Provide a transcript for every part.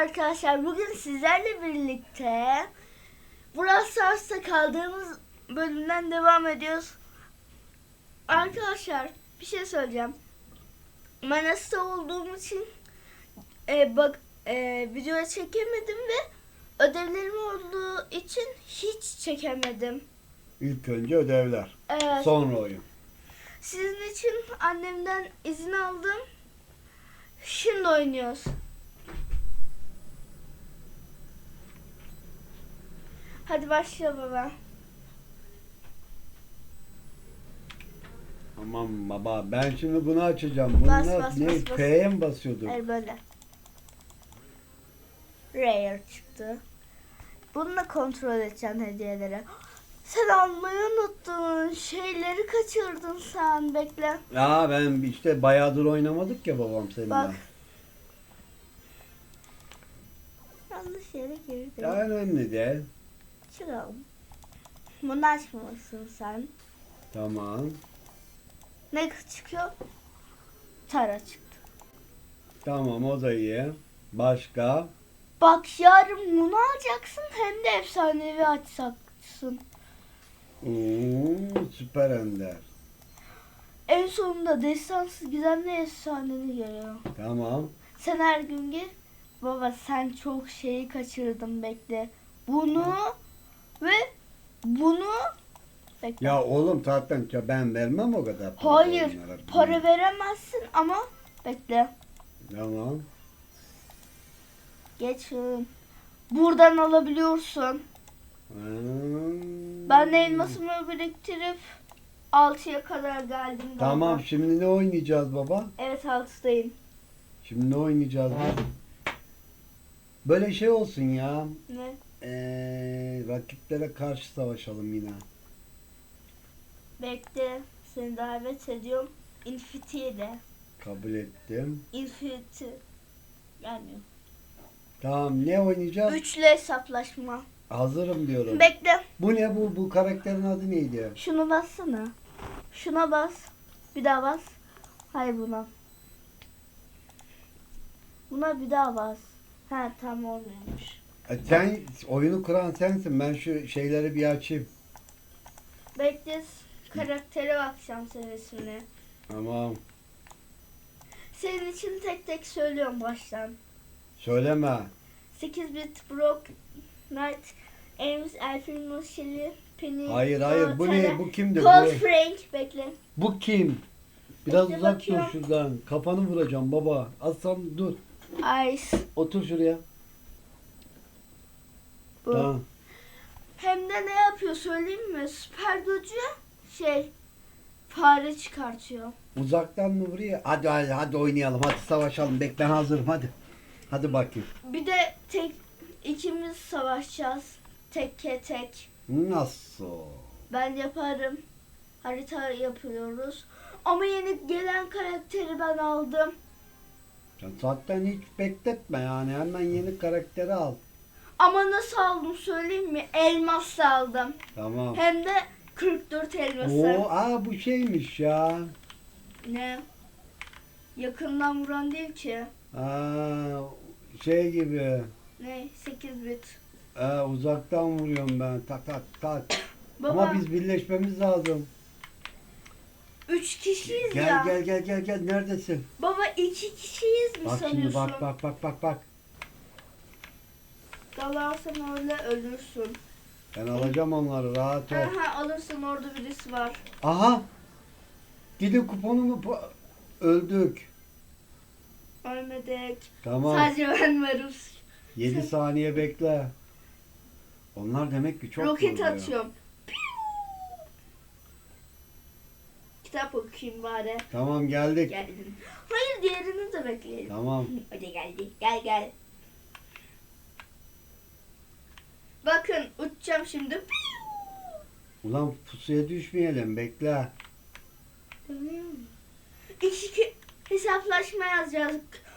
arkadaşlar bugün sizlerle birlikte Brawl Stars'ta kaldığımız bölümden devam ediyoruz. Arkadaşlar bir şey söyleyeceğim. Ben hasta olduğum için e, bak e, video çekemedim ve ödevlerim olduğu için hiç çekemedim. İlk önce ödevler. Evet. Sonra oyun. Sizin için annemden izin aldım. Şimdi oynuyoruz. Hadi başla baba. Aman baba ben şimdi bunu açacağım. Bas, nasıl- bas, ne? bas, bas. F'ye mi basıyorduk? Hayır böyle. Rare çıktı. Bununla kontrol edeceksin hediyeleri. Sen almayı unuttun. Şeyleri kaçırdın sen. Bekle. Ya ben işte bayağıdır oynamadık ya babam seninle. Bak. Yanlış yere girdim. Ya önemli değil. Çıkalım. Bunu açmamışsın sen. Tamam. Ne çıkıyor? Tara çıktı. Tamam o da iyi. Başka? Bak yarın bunu alacaksın hem de efsanevi açacaksın. Oo, süper ender. En sonunda destansı gizemli efsaneni geliyor. Tamam. Sen her gün gir. Baba sen çok şeyi kaçırdın bekle. Bunu ve bunu bekle. Ya oğlum zaten ya ben vermem o kadar. para Hayır onlara. para veremezsin ama bekle. Tamam. Geçin. Buradan alabiliyorsun. Hmm. Ben de elmasımı biriktirip 6'ya kadar geldim. galiba. Tamam şimdi ne oynayacağız baba? Evet 6'dayım. Şimdi ne oynayacağız? Böyle şey olsun ya. Ne? Ee, rakiplere karşı savaşalım yine. Bekle. Seni davet ediyorum. Infinity'ye de. Kabul ettim. Infinity. Gelmiyor. Tamam ne oynayacağız? Üçlü hesaplaşma. Hazırım diyorum. Bekle. bu ne bu? Bu karakterin adı neydi? Şunu bassana. Şuna bas. Bir daha bas. Hayır buna. Buna bir daha bas. Ha tam olmuyormuş. E, sen oyunu kuran sensin. Ben şu şeyleri bir açayım. Bekle. Karaktere bakacağım senin ismine. Tamam. Senin için tek tek söylüyorum baştan. Söyleme. 8 bit Brock Knight Ames Elfin Shelly Penny Hayır hayır. Bu ne? Bu kimdir? Cold Bu, Frank bekle. bu kim? Biraz Bekle uzak dur bakıyorum. şuradan. Kafanı vuracağım baba. Aslan dur. Ice Otur şuraya. Bu. Tamam. Hem de ne yapıyor söyleyeyim mi? Süper gücü şey fare çıkartıyor. Uzaktan mı vuruyor? Hadi hadi hadi oynayalım. Hadi savaşalım. Bek ben hazırım hadi. Hadi bakayım. Bir de tek ikimiz savaşacağız. Tekke tek. Nasıl? Ben yaparım. Harita yapıyoruz. Ama yeni gelen karakteri ben aldım. Sen zaten hiç bekletme yani. Hemen yeni karakteri al. Ama nasıl aldım söyleyeyim mi? Elmas aldım. Tamam. Hem de 44 elması. Oo, aa bu şeymiş ya. Ne? Yakından vuran değil ki. Aa, şey gibi. Ne? 8 bit. Aa, uzaktan vuruyorum ben. Tak tak tak. Baba Ama biz birleşmemiz lazım. 3 kişiyiz Gel ya. gel gel gel gel. Neredesin? Baba 2 kişiyiz mi Bak sanıyorsun? şimdi bak bak bak bak bak. Dalarsan öyle ölürsün. Ben alacağım onları rahat ol. Aha alırsın orada birisi var. Aha. Gidin kuponumu öldük. Ölmedik. Tamam. Sadece ben varım. 7 saniye bekle. Onlar demek ki çok Roket vuruyor. atıyorum. Kitap okuyayım bari. Tamam geldik. Geldim. Hayır diğerini de bekleyelim. Tamam. Hadi geldi. Gel gel. Uçacağım şimdi. Ulan pusuya düşmeyelim bekle. İki hesaplaşma yazacağız.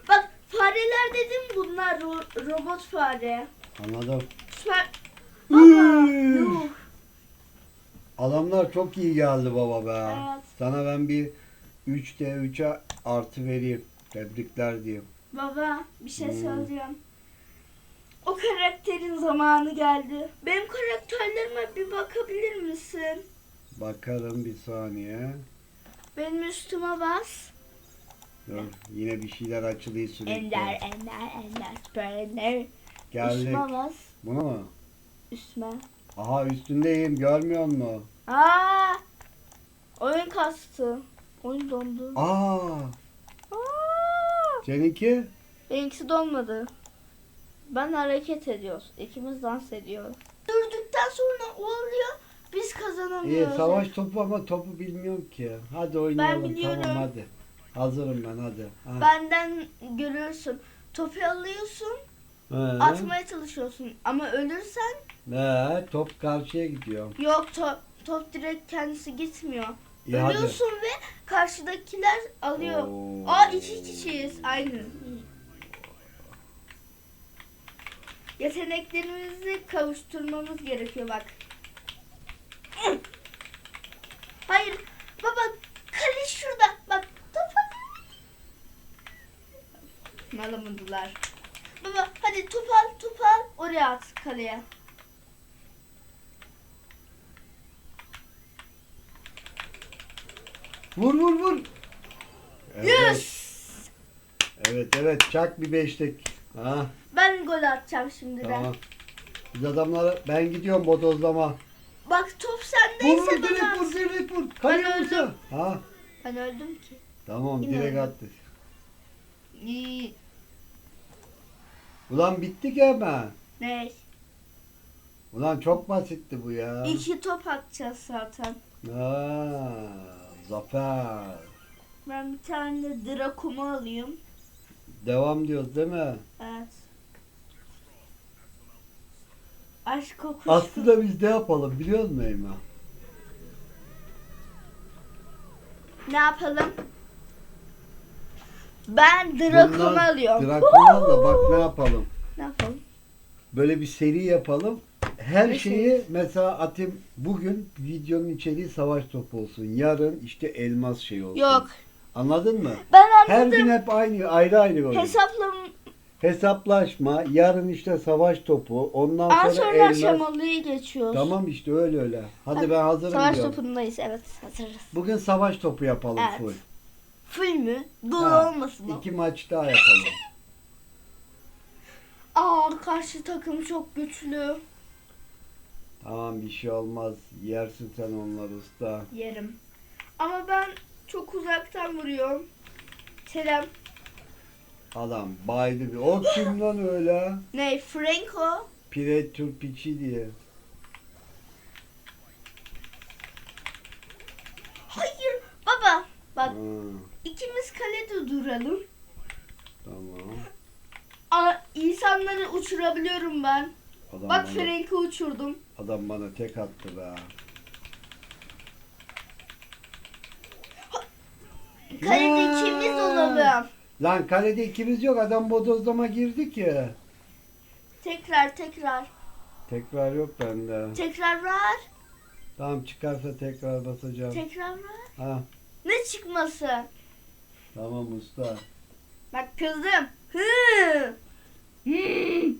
Bak fareler dedim bunlar ro- robot fare. Anladım. Süper. Baba. Üf. yuh. Adamlar çok iyi geldi baba be. Evet. Sana ben bir 3'te 3'e artı vereyim. Tebrikler diyeyim. Baba bir şey Hmm. söyleyeceğim. O karakterin zamanı geldi. Benim karakterlerime bir bakabilir misin? Bakalım bir saniye. Benim üstüme bas. Dur, yine bir şeyler açılıyor sürekli. Ender, ender, ender, süper ender. Geldik. Üstüme bas. Buna mı? Üstüme. Aha üstündeyim görmüyor musun? Aa! Oyun kastı. Oyun dondu. Aa, Aa! seninki? Benimkisi donmadı. Ben hareket ediyoruz. İkimiz dans ediyoruz. Durduktan sonra o oluyor. Biz İyi kazanamıyoruz. savaş topu ama topu bilmiyorum ki. Hadi oynayalım biliyorum. tamam hadi. Hazırım ben hadi. Ha. Benden görürsün. Topu alıyorsun, He. atmaya çalışıyorsun. Ama ölürsen Ne? Top karşıya gidiyor. yok top, top direkt kendisi gitmiyor. İyi hadi. Ölüyorsun ve karşıdakiler alıyor. Oo. Aa iki kişiyiz aynı. Yeteneklerimizi kavuşturmamız gerekiyor bak. Hayır baba kale şurada bak topa. Alamadılar. Baba hadi top al top al oraya at kaleye. Vur vur vur. Evet. Yes! Evet evet çak bir beşlik. Ha Ben gol atacağım şimdiden. tamam. Biz adamlara ben gidiyorum bodozlama. Bak top Vur sendeyse vur direkt vur at. direkt vur. Kaleye Ben vursa. Ha Ben öldüm ki. tamam Yine direkt öldüm. attık. İyi. Ulan hemen. Ne? Ulan çok basitti bu ya. İki top atacağız zaten. Ha, zafer. Ben bir tane de Draco'mu alayım. Devam diyoruz değil mi? Evet. Aşk kokusu. Aslında biz ne yapalım biliyor musun Eyma? Ne yapalım? Ben Bundan alıyorum. Drakon'u da bak ne yapalım. Ne yapalım? Böyle bir seri yapalım. Her Ne şeyi mesela atayım bugün videonun içeriği savaş topu olsun. Yarın işte elmas şey olsun. Yok. Anladın mı? Ben Her anladım. gün hep aynı ayrı ayrı oyun. Hesaplam Hesaplaşma, yarın işte savaş topu, ondan sonra, sonra elmas. aşamalıyı geçiyoruz. Tamam işte öyle öyle. Hadi Hadi, ben hazırım Savaş diyorum. topundayız evet hazırız. Bugün savaş topu yapalım Evet. full. Full mü? Dolu Ha, olmasın o. İki maç daha yapalım. Aa karşı takım çok güçlü. Tamam bir şey olmaz. Yersin sen onları usta. Yerim. Ama ben çok uzaktan vuruyorum. Selam. Adam baydı bir. O kim lan öyle? Ne? Franco? Pire Turpiçi diye. Hayır. Baba. Bak Ha, ikimiz kalede duralım. tamam. Aa, insanları uçurabiliyorum ben. Adam Bak bana, Frank'ı uçurdum. adam bana tek attı be. Kalede Ya. ikimiz olalım. Lan kalede ikimiz yok. Adam bodozlama girdi ki. Tekrar tekrar. Tekrar yok bende. Tekrar var. Tamam çıkarsa tekrar basacağım. Tekrar var. Ha Ne çıkması? tamam usta. Bak kızım. Hı. Hmm.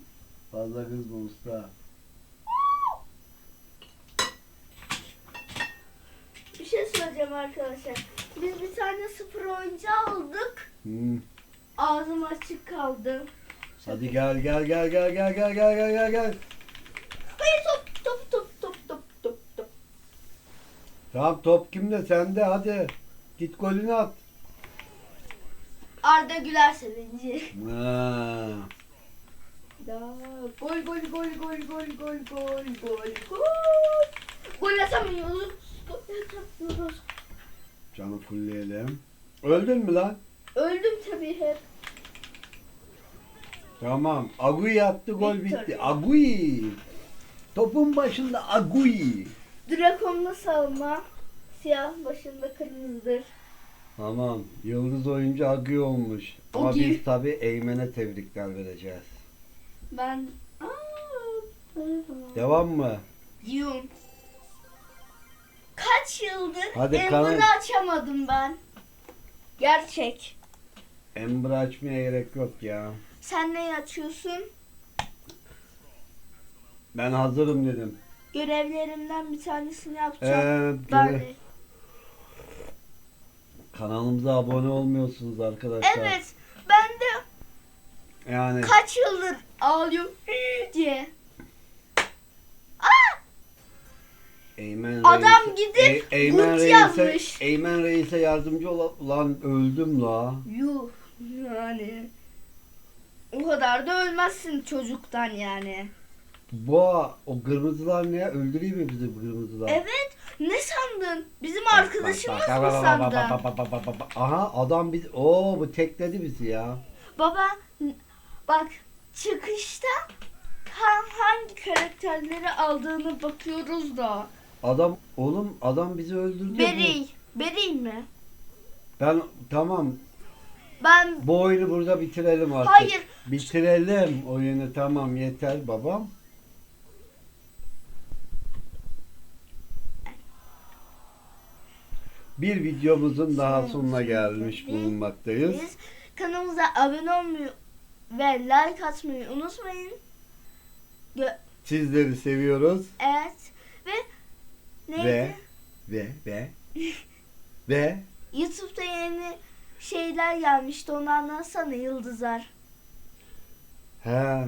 Fazla kızma usta. Bir şey söyleyeceğim arkadaşlar. Biz bir tane sıfır oyuncu aldık. Hmm. Ağzım açık kaldı. Hadi gel gel gel gel gel gel gel gel gel gel. Hayır top top top top top top top. Tamam top kimde sende hadi. Git golünü at. Arda Güler sevinci. Ha. Da, gol gol gol gol gol gol gol gol gol. Gol atamıyoruz. Gol atamıyoruz. Canı fullleyelim. Öldün mü lan? Öldüm tabii hep. Tamam. Agui attı gol Victor. bitti. Agui. Topun başında Agui. Drakon'la savunma. Siyah başında kırmızıdır. Tamam. Yıldız oyuncu Agui olmuş. Ama Agui. biz tabi Eymen'e tebrikler vereceğiz. Ben... Aa, Devam mı? Yum. Kaç yıldır Hadi kanal- açamadım ben. Gerçek. Ember açmaya gerek yok ya. Sen neyi açıyorsun? Ben hazırım dedim. Görevlerimden bir tanesini yapacağım. Ee, Ben göre- kanalımıza abone olmuyorsunuz arkadaşlar. Evet. Ben de Yani kaç yıldır ağlıyorum diye. Eymen Adam Reis'e- gidip Ey- Eymen Reis'e, yazmış. Eymen Reis'e yardımcı ol lan öldüm la. Yuh. Yani. O kadar da ölmezsin çocuktan yani. Bu o kırmızılar ne? Öldüreyim mi bizi bu kırmızılar? Evet. Ne sandın? Bizim arkadaşımız bak, bak, mı bak, bak, sandın? bak, bak, bak, bak, bak, bak. Aha adam biz Oo bu tekledi bizi ya. Baba bak çıkışta ha- hangi karakterleri aldığını bakıyoruz da. Adam oğlum adam bizi öldürdü. Beri. Beri mi? Ben tamam Ben bu oyunu burada bitirelim artık. Hayır. Bitirelim oyunu tamam yeter babam. Bir videomuzun daha sonuna gelmiş bulunmaktayız. biz kanalımıza abone olmayı ve like atmayı unutmayın. Gö- Sizleri seviyoruz evet. Ve neydi? ve ve ve ve YouTube'da yeni şeyler gelmişti. Onu anlatsana Yıldızlar. he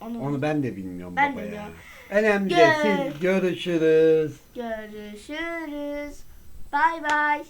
Onu, onu ben de bilmiyorum Ben de baba ya. bilmiyorum. Önemli Gör- değil. Siz görüşürüz. görüşürüz. Bay bay.